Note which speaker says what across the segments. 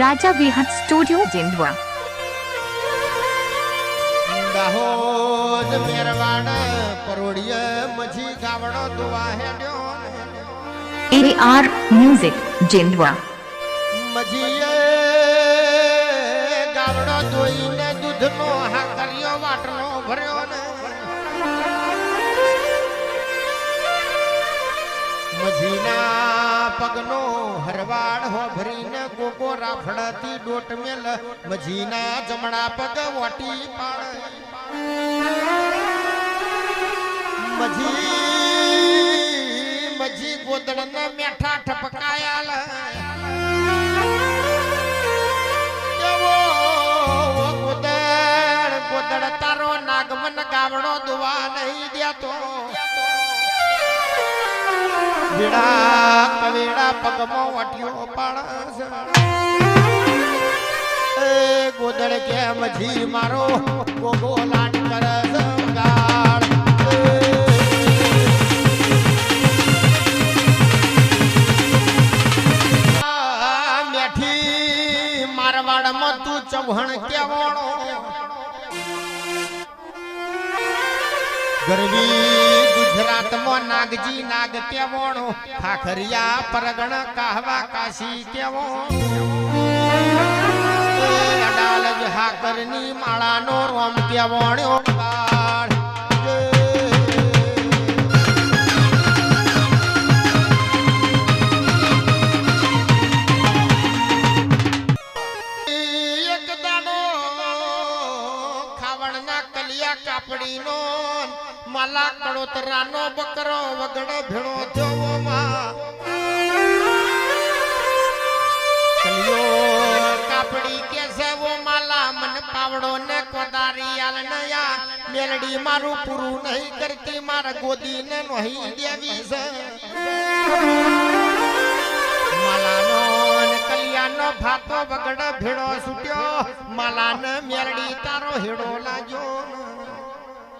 Speaker 1: રાજા વિહત studio જેન્ડવા
Speaker 2: દાહોદ મેરવાડ મજી ગાવડો દુવા હેડ્યો
Speaker 1: એ આર મ્યુઝિક જીંદવા
Speaker 2: મજીએ ગાવડો દોઈને દૂધનો હા કર્યો વાટનો ભર્યો ને મજીના પગનો હરવાડ હો ભરીને ગોગો રાફડતી ડોટ મેલ, મજીના જમણા પગ વટી પાડ. મજી મજી ગોદડના મેઠા ઠપકાયા ગોદડ તારો નાગમન ગાવડો દુવા નહીં દેતો. વેડા વેડા પગમાં વાટ્યો પાણસ એ ગોદડ કે જી મારો, ગોગો લાટ કરસ મારવાડમાં તું ચૌહણ કેવણો ગરવી ગુજરાતમાં નાગજી નાગ કેવોણો? ખાખરિયા પરગણ કાહવા કાશી કેવો? અડાલજ હાકરની માળાનો રોમ કેવણ્યો? માલા કડોતરાનો બકરો વગડો ભેણો જોવો માં કલિયો કાપડી કે સેવો માલા, મન પાવડો ને કોદારી આલ નયા. મેલડી મારું પૂરું નહીં કરતી, મારા ગોદી ને નહીં દેવી છે. માલાનો કલિયાનો ભાતો વગડ ભેડો છૂટ્યો. માલાને મેલડી તારો હેડો લાગ્યો.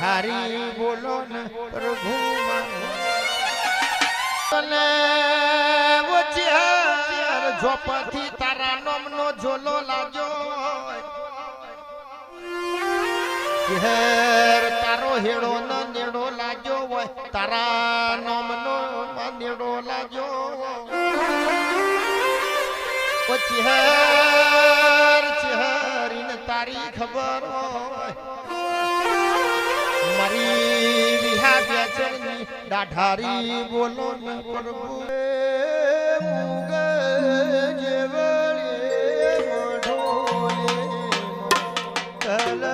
Speaker 2: હોય બોલો ને પ્રભુ તને વચ્ચે ઝોપથી તારા નોમનો ઝોલો લાગ્યો ઘેર તારો હેડો ન નેડો લાગ્યો હોય. તારા નોમનો નેડો લાગ્યો પછી હેર, ચહેરીને તારી ખબર હોય. બેચરની દાઢારી બોલો ને પ્રભુ. મુગ જેવળે મઢોલે કલ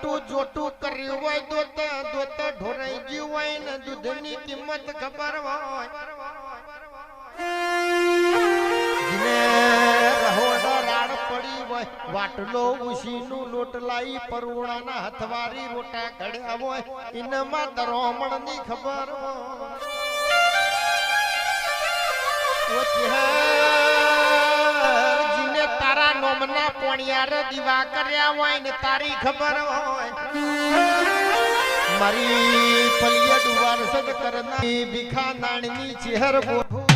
Speaker 2: ખોટું જોટું કર્યું હોય દોતા દોતા ઢોરાઈ ગયું હોય ને દૂધની કિંમત ખબર હોય. પડી હોય વાટલો ઉશીનું લોટ લાઈ પરુણાના હથવારી રોટા ઘડ્યા હોય. ઇનમાં દરોમણની ખબર હોય. તારા નોમના પોણિયાર દીવા કર્યા હોય ને તારી ખબર હોય. મારી ફલિયા ડુવાર સદ કરના. ભીખા નાણની ચહેર ગોઠું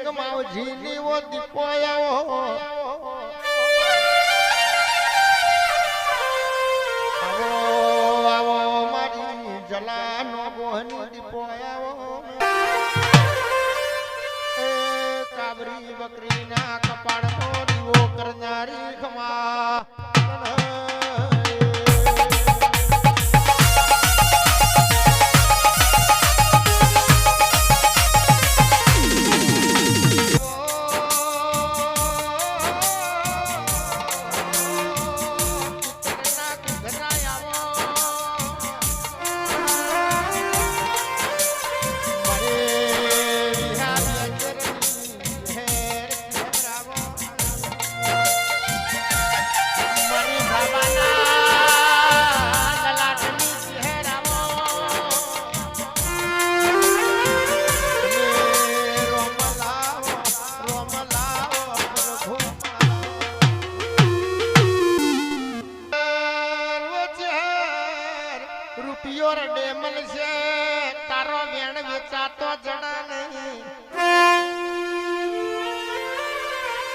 Speaker 2: જેસંગ માવજીની ઓ દીપો આવો. આવો આવો મારી જલાનો બોહની દીપો આવો. એ કાબરી બકરીના કપાળનો દીવો કરનારી ખમા.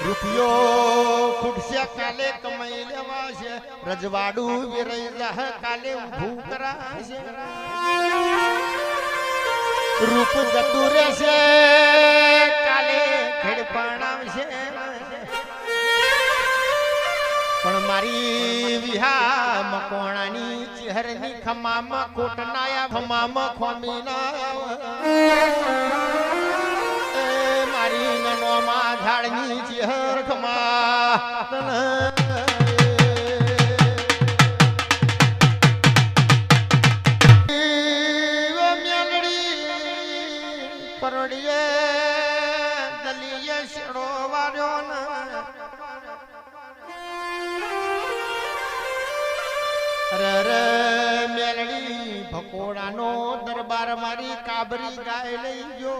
Speaker 2: રૂપિયો ખૂટશે કાલે કમાઈ લેવાશે. રજવાડું વિરઈ જાહ કાલે ઊભું કરાશે. રૂપ જતું રહેશે, કાલે ખેડપણ આવશે પણ મારી વિહા મકોણાની ચહેરની ખમામાં કોટનાયા ખમામાં ખોમીના નનોમાં ઝાડની ચહેર ખમા પરડીએ દલીએ વાર્યો ને. અરે અરે મેલડી ભકોડાનો દરબાર મારી કાબરી ગાય લઈ જો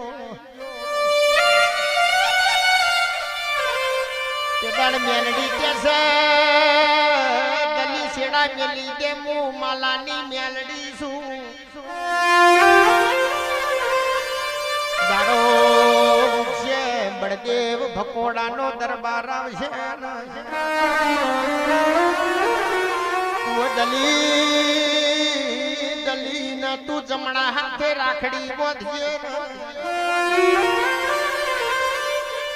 Speaker 2: તે દાડ મેલડી કે છે? દલી શેડા મેલી દે મુ મેલડી છું. દાડો છે, બળદેવ ભકોડાનો દરબાર આવશે દલી દલી ના તું જમણા હાથે રાખડી બોધજે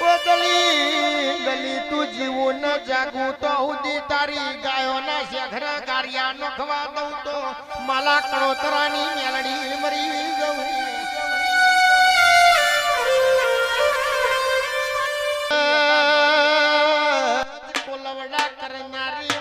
Speaker 2: દલી દલી તું જીવું ન જાગું તો ઉદી તારી ગાયો ના શેખર ગારિયા નખવા દઉં તો માલા કળોતરાની મેલડી મરી જવું કોલવડા કરનારી